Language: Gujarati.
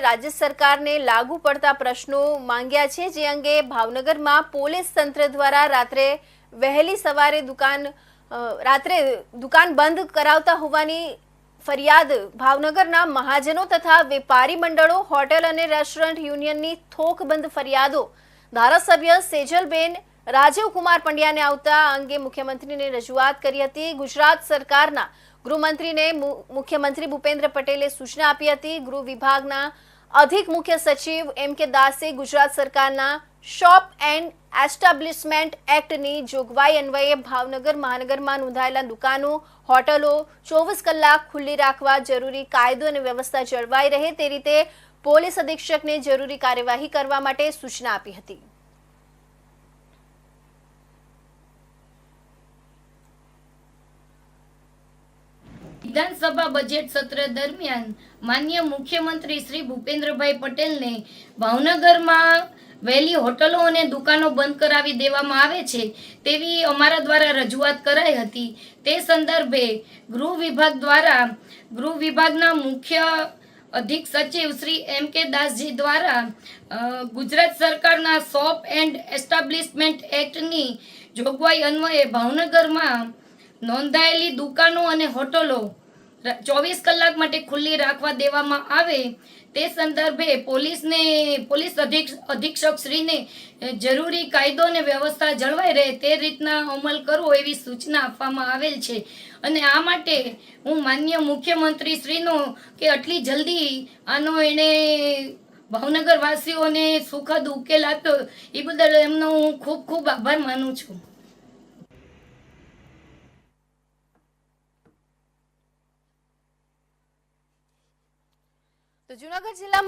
રાજ્ય સરકારને લાગુ પડતા પ્રશ્નો માંગ્યા છે, જે અંગે ભાવનગરમાં પોલીસ તંત્ર દ્વારા રાત્રે વહેલી સવારે દુકાન રાત્રે દુકાન બંધ કરાવતા હોવાની ફરિયાદ ભાવનગરના મહાજનો તથા વેપારી મંડળો, હોટેલ અને રેસ્ટોરન્ટ યુનિયનની થોકબંધ ફરિયાદો. ધારાસભ્ય સેજલબેન રાજીવકુમાર પંડ્યાને આવતા અંગે મુખ્યમંત્રીને રજૂઆત કરી હતી. ગુજરાત સરકારના ગૃહમંત્રીને મુખ્યમંત્રી ભૂપેન્દ્ર પટેલે સૂચના આપી હતી. ગૃહ વિભાગના અધિક મુખ્ય સચિવ એમ કે દાસે ગુજરાત સરકારના શોપ એન્ડ એસ્ટાબ્લિશમેન્ટ એક્ટની જોગવાઈ અન્વયે ભાવનગર મહાનગરમાં નોંધાયેલા દુકાનો, હોટલો ચોવીસ કલાક ખુલ્લી રાખવા જરૂરી કાયદો અને વ્યવસ્થા જળવાઈ રહે તે રીતે પોલીસ અધિક્ષકને જરૂરી કાર્યવાહી કરવા માટે સૂચના આપી હતી. વિધાનસભા બજેટ સત્ર દરમિયાન માન્ય મુખ્યમંત્રી શ્રી ભૂપેન્દ્રભાઈ પટેલને ભાવનગરમાં વહેલી હોટલો અને દુકાનો બંધ કરાવી દેવામાં આવે છે તેવી અમારા દ્વારા રજૂઆત કરાઈ હતી. તે સંદર્ભે ગૃહ વિભાગ દ્વારા, ગૃહ વિભાગના મુખ્ય અધિક સચિવ શ્રી એમ કે દાસજી દ્વારા ગુજરાત સરકારના શોપ એન્ડ એસ્ટાબ્લિશમેન્ટ એક્ટની જોગવાઈ અન્વયે ભાવનગરમાં નોંધાયેલી દુકાનો અને હોટલો ચોવીસ કલાક માટે ખુલ્લી રાખવા દેવામાં આવે, તે સંદર્ભે પોલીસને, પોલીસ અધિક્ષક શ્રીને જરૂરી કાયદો અને વ્યવસ્થા જળવાઈ રહે તે રીતના અમલ કરવો એવી સૂચના આપવામાં આવેલ છે. અને આ માટે હું માન્ય મુખ્યમંત્રી શ્રીનો કે આટલી જલ્દી આનો એણે ભાવનગરવાસીઓને સુખદ ઉકેલ આપ્યો, એ બદલ એમનો હું ખૂબ ખૂબ આભાર માનું છું. તો જુનાગઢ જિલ્લામાં